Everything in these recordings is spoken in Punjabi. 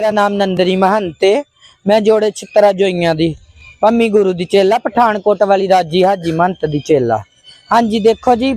ਮੇਰਾ ਨਾਮ ਨੰਦਰੀ ਮਹੰਤ ਏ। ਮੈਂ ਜੋੜੇ ਛਿੱਤਰਾ ਜੋਈਆਂ ਦੀ। ਪੰਮੀ ਗੁਰੂ ਦੀ ਚੇਲਾ, ਪਠਾਨਕੋਟ ਵਾਲੀ ਰਾਜੀ ਹਾਜੀ ਮਹੰਤ ਦੀ ਚੇਲਾ। ਹਾਂਜੀ, ਦੇਖੋ ਜੀ,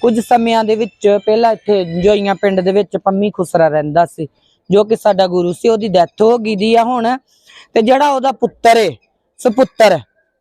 ਕੁਝ ਸਮਿਆਂ ਦੇ ਵਿੱਚ, ਪਹਿਲਾਂ ਇੱਥੇ ਜੋਈਆਂ ਪਿੰਡ ਦੇ ਵਿੱਚ ਪੰਮੀ ਖੁਸਰਾ ਰਹਿੰਦਾ ਸੀ, ਜੋ ਕਿ ਸਾਡਾ ਗੁਰੂ ਸੀ, ਉਹਦੀ ਡੈਥ ਹੋ ਗਈ ਦੀ ਆ ਹੁਣ। ਤੇ ਜਿਹੜਾ ਉਹਦਾ ਪੁੱਤਰ ਏ, ਸੁਪੁੱਤਰ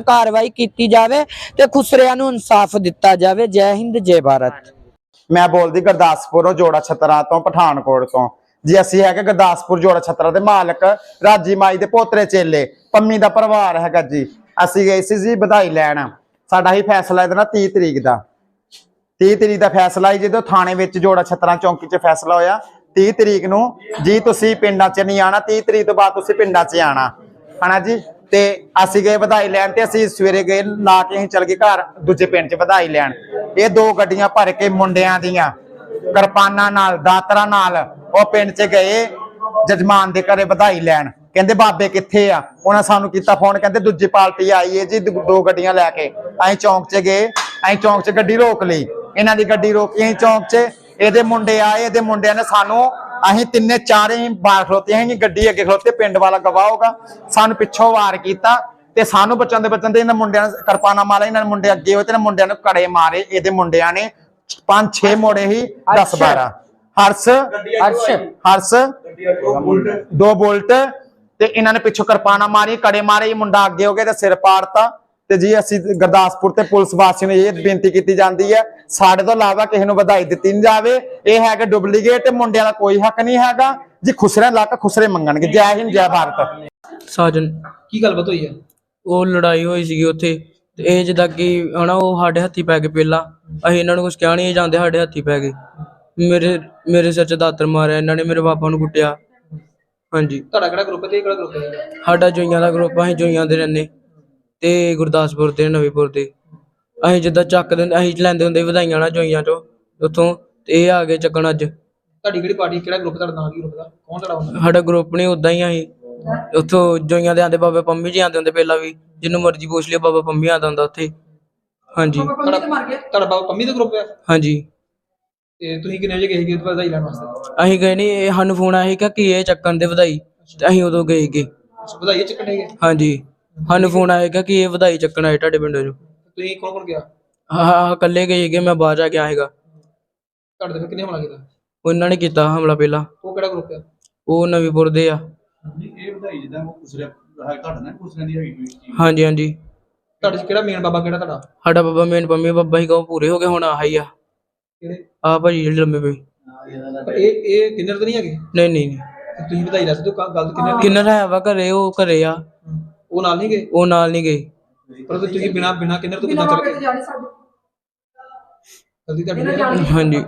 ਕਾਰਵਾਈ ਕੀਤੀ ਜਾਵੇ ਤੇ ਖੁਸਰਿਆਂ ਨੂੰ ਇਨਸਾਫ ਦਿੱਤਾ ਜਾਵੇ। ਜੈ ਹਿੰਦ, ਜੈ ਭਾਰਤ। ਮੈਂ ਬੋਲਦੀ ਗੁਰਦਾਸਪੁਰੋਂ ਜੋੜਾ ਛਤਰਾ ਤੋਂ, ਪਠਾਨਕੋਟ ਤੋਂ। ਜੀ, ਅਸੀਂ ਹੈਗੇ ਗੁਰਦਾਸਪੁਰ, ਜੋੜਾ ਛਤਰਾ ਦੇ ਮਾਲਕ, ਰਾਜੀ ਮਾਈ ਦੇ ਪੋਤਰੇ ਚੇਲੇ, ਪੰਮੀ ਦਾ ਪਰਿਵਾਰ ਹੈਗਾ ਜੀ। ਅਸੀਂ ਗਏ ਸੀ ਜੀ ਵਧਾਈ ਲੈਣ। ਸਾਡਾ ਹੀ ਫੈਸਲਾ ਇਹਦਾ 30 ਤਰੀਕ ਦਾ। 30 ਤਰੀਕ ਦਾ ਫੈਸਲਾ ਹੀ ਜਦੋਂ ਥਾਣੇ ਵਿੱਚ ਜੋੜਾ ਛਤਰਾ ਚੌਂਕੀ 'ਚ ਫੈਸਲਾ ਹੋਇਆ 30 ਤਰੀਕ ਨੂੰ, ਜੀ ਤੁਸੀਂ ਪਿੰਡਾਂ 'ਚ ਨਹੀਂ ਆਣਾ 30 ਤਰੀਕ ਤੋਂ ਬਾਅਦ ਤੁਸੀਂ ਪਿੰਡਾਂ 'ਚ ਆਣਾ ਹਨਾ ਜੀ? ਤੇ ਅਸੀਂ ਗਏ ਵਧਾਈ ਲੈਣ ਤੇ ਅਸੀਂ ਸਵੇਰੇ ਗਏ, ਲਾ ਕੇ ਅਸੀਂ ਚਲ ਗਏ ਘਰ, ਦੂਜੇ ਪਿੰਡ 'ਚ ਵਧਾਈ ਲੈਣ। ਇਹ ਦੋ ਗੱਡੀਆਂ ਭਰ ਕੇ ਮੁੰਡਿਆਂ ਦੀਆਂ, ਕਿਰਪਾਨਾਂ ਨਾਲ, ਦਾਤਰਾਂ ਨਾਲ ਉਹ ਪਿੰਡ 'ਚ ਗਏ, ਜਜਮਾਨ ਦੇ ਘਰੇ ਵਧਾਈ ਲੈਣ। ਕਹਿੰਦੇ, ਬਾਬੇ ਕਿੱਥੇ ਆ? ਉਹਨਾਂ ਸਾਨੂੰ ਕੀਤਾ ਫੋਨ ਕਹਿੰਦੇ, ਦੂਜੀ ਪਾਰਟੀ ਆਈ ਏ ਜੀ, ਦੋ ਦੋ ਗੱਡੀਆਂ ਲੈ ਕੇ। ਅਸੀਂ ਚੌਂਕ 'ਚ ਗਏ, ਅਸੀਂ ਚੌਂਕ 'ਚ ਗੱਡੀ ਰੋਕ ਲਈ। ਇਹਨਾਂ ਦੀ ਗੱਡੀ ਰੋਕੀ, ਅਸੀਂ ਚੌਂਕ 'ਚ ਇਹਦੇ ਮੁੰਡੇ ਆਏ, ਇਹਦੇ ਮੁੰਡਿਆਂ ਨੇ ਸਾਨੂੰ ਅਸੀਂ ਤਿੰਨੇ ਚਾਰੇ ਬਾਹਰ ਖਲੋਤੇ ਅਸੀਂ ਗੱਡੀ ਅੱਗੇ ਖਲੋਤੇ ਪਿੰਡ ਵਾਲਾ ਗਵਾਹ ਹੋਗਾ ਸਾਨੂੰ ਪਿੱਛੋਂ ਵਾਰ ਕੀਤਾ ਤੇ ਸਾਨੂੰ ਬਚਾਉਂਦੇ ਬਚਾਉਂਦੇ ਇਹਨਾਂ ਮੁੰਡਿਆਂ ਨੇ ਕਿਰਪਾਨਾ ਮਾਰਿਆ ਇਹਨਾਂ ਮੁੰਡੇ ਅੱਗੇ ਹੋਏ ਤੇ ਇਹਨਾਂ ਮੁੰਡਿਆਂ ਨੂੰ ਕੜੇ ਮਾਰੇ। ਇਹਦੇ ਮੁੰਡਿਆਂ ਨੇ ਪੰਜ ਛੇ ਮੋੜੇ ਹੀ 10 12 ਹਰਸ ਹਰਸ ਦੋ ਬੁਲਟ। ਤੇ ਇਹਨਾਂ ਨੇ ਪਿੱਛੋਂ ਕਿਰਪਾਨਾ ਮਾਰੀ ਕੜੇ ਮਾਰੇ ਇਹ ਮੁੰਡਾ ਅੱਗੇ ਹੋ ਗਿਆ ਤੇ ਸਿਰ ਪਾੜਤਾ। ਤੇ ਜੀ ਅਸੀਂ ਗੁਰਦਾਸਪੁਰ ਤੇ ਪੁਲਿਸ ਵਾਸੀਆਂ ਨੂੰ ਇਹ ਬੇਨਤੀ ਕੀਤੀ ਜਾਂਦੀ ਹੈ ਸਾਡੇ ਤੋਂ ਇਲਾਵਾ ਕਿਸੇ ਨੂੰ ਵਧਾਈ ਦਿੱਤੀ ਨਹੀਂ ਜਾਵੇ। ਇਹ ਹੈਗਾ ਡੁਪਲੀਕੇਟ ਤੇ ਮੁੰਡਿਆਂ ਦਾ ਕੋਈ ਹੱਕ ਨਹੀਂ ਹੈਗਾ। ਜੀ ਖੁਸਰੇ ਲਾ ਕੇ ਖੁਸਰੇ ਮੰਗਣਗੇ। ਜੈ ਹਿੰਦ ਜੈ ਭਾਰਤ। ਸਾਜਨ ਕੀ ਗੱਲਬਾਤ ਹੋਈ ਹੈ? ਉਹ ਲੜਾਈ ਹੋਈ ਸੀਗੀ ਉੱਥੇ। ਤੇ ਇਹ ਜਿੱਦਾਂ ਕਿ ਹਨਾ ਉਹ ਸਾਡੇ ਹੱਥੀ ਪੈ ਗਏ ਪਹਿਲਾਂ। ਅਸੀਂ ਇਹਨਾਂ ਨੂੰ ਕੁਝ ਕਹਿ ਨਹੀਂ ਜਾਂਦੇ ਸਾਡੇ ਹੱਥੀ ਪੈ ਗਏ। ਮੇਰੇ ਮੇਰੇ ਸਿਰ 'ਚ ਦਾਤਰ ਮਾਰਿਆ ਇਹਨਾਂ ਨੇ ਮੇਰੇ ਪਾਪਾ ਨੂੰ ਕੁੱਟਿਆ। ਹਾਂਜੀ। ਤੁਹਾਡਾ ਕਿਹੜਾ ਗਰੁੱਪ ਹੈ ਤੇ ਇਹ ਕਿਹੜਾ ਗਰੁੱਪ ਹੈ? ਸਾਡਾ ਜੋਈਆਂ ਦਾ ਗਰੁੱਪ ਅਸੀਂ ਜੋਈਆਂ ਦੇ ਰਹਿੰਦੇ। ਤੇ ਗੁਰਦਾਸਪੁਰ ਤੇ ਨਵੀਂਪੁਰ ਦੇ। ਅਸੀਂ ਜਿੱਦਾਂ ਚੱਕਦੇ ਹੁੰਦੇ ਅਸੀਂ ਲੈਂਦੇ ਹੁੰਦੇ ਵਧਾਈਆਂ ਨਾ ਜੋਈਆਂ ਚੋਂ ਉੱਥੋਂ ਤੇ ਇਹ ਆ ਗਏ ਚੱਕਣ ਅੱਜ। ਤੁਹਾਡੀ ਕਿਹੜੀ ਪਾਰਟੀ ਕਿਹੜਾ ਗਰੁੱਪ ਤੁਹਾਡਾ ਨਾਮ ਕੀ ਗਰੁੱਪ ਦਾ? ਕੌਣ ਤੁਹਾਡਾ ਹੁੰਦਾ? ਸਾਡਾ ਗਰੁੱਪ ਨਹੀਂ ਉਦਾਂ ਹੀ ਅਸੀਂ। ਉੱਥੋਂ ਜੋਈਆਂ ਦੇ ਆਂਦੇ ਬਾਬਾ ਪੰਮੀ ਜੀ ਆਂਦੇ ਹੁੰਦੇ ਪਹਿਲਾਂ ਵੀ ਜਿਹਨੂੰ ਮਰਜ਼ੀ ਪੁੱਛ ਲਿਓ ਬਾਬਾ ਪੰਮੀ ਆਂਦਾ ਹੁੰਦਾ ਉੱਥੇ। ਹਾਂਜੀ। ਤੁਹਾਡਾ ਤੁਹਾਡਾ ਬਾਬਾ ਪੰਮੀ ਦਾ ਗਰੁੱਪ ਹੈ? ਹਾਂਜੀ। ਤੇ ਤੁਸੀਂ ਕਿੰਨੇ ਵਜੇ ਗਏ ਉਹਦੇ ਵਧਾਈ ਲੈਣ ਵਾਸਤੇ? ਅਸੀਂ ਗਏ ਨਹੀਂ ਇਹ ਸਾਨੂੰ ਫੋਨ ਆਇਆ ਸੀ ਕਿ ਇਹ ਚੱਕਣ ਦੇ ਵਧਾਈ ਤੇ ਅਸੀਂ ਉਦੋਂ ਗਏ ਅੱਛਾ, ਵਧਾਈ ਚੱਕਣੇ ਗਏ? ਹਾਂਜੀ। ਸਾਨੂੰ ਫੋਨ ਆਇਆ ਕਿ ਇਹ ਵਧਾਈ ਚੱਕਣ ਆਏ ਤੁਹਾਡੇ ਪਿੰਡੋਂ ਜੋ। ਤੁਸੀਂ ਕੌਣ ਕੌਣ ਗਿਆ? ਹਾਂ ਹਾਂ ਇਕੱਲੇ ਗਏ ਸੀਗੇ ਮੈਂ ਬਾਹਰ ਜਾ ਕੇ ਆਏਗਾ ਤੁਹਾਡੇ ਤੇ ਫਿਰ ਕਿੰਨੇ ਹਮਲਾ ਕੀਤਾ? ਉਹਨਾਂ ਨੇ ਕੀਤਾ ਹਮਲਾ ਪਹਿਲਾਂ। ਉਹ ਕਿਹੜਾ ਗਰੁੱਪ ਹੈ ਉਹ ਨਵੀਂਪੁਰ ਦੇ ਆ। ਇਹ ਵਧਾਈ ਜਿੱਦਾਂ ਉਹ ਕੁਸਰਿਆ ਹੈ ਘਟ ਨਾ ਕੁਸਰਿਆਂ ਦੀ ਹੈਗੀ ਚੀਜ਼। ਹਾਂਜੀ ਹਾਂਜੀ। ਤੁਹਾਡੇ ਚ ਕਿਹੜਾ ਮੇਨ ਬਾਬਾ ਕਿਹੜਾ ਤੁਹਾਡਾ? ਸਾਡਾ ਬਾਬਾ ਮੇਨ ਪੰਮੀ ਬਾਬਾ ਹੀ ਕਹੋ ਪੂਰੇ ਹੋ ਗਏ ਹੁਣ ਆਹੀ ਆ। ਕਿਹੜੇ? ਆ ਭਾਜੀ ਜਿਹੜੇ ਲੰਮੇ ਪਏ। ਪਰ ਇਹ ਇਹ ਕਿੰਨਰ ਤਾਂ ਨਹੀਂ ਹੈਗੇ? ਨਹੀਂ ਨਹੀਂ ਨਹੀਂ। ਤੇ ਤੁਸੀਂ ਵਧਾਈ ਹੋ ਕ- ਗੱਲ ਦੀ ਕਿੰਨਰ ਹੈ ਵਾ ਘਰੇ ਉਹ ਘਰੇ ਆ। ਉਹ ਨਾਲ ਨਹੀਂ ਗਏ? ਉਹ ਨਾਲ ਨਹੀਂ ਗਏ। ਪਰ ਤੁਸੀਂ ਬਿਨਾ ਬਿਨਾ ਕਿੰਨਰ ਤੋਂ ਕਿੰਨਾ ਚੱਲ ਗਏ? ਜਲਦੀ ਤੁਹਾਡੀ ਹਾਂਜੀ।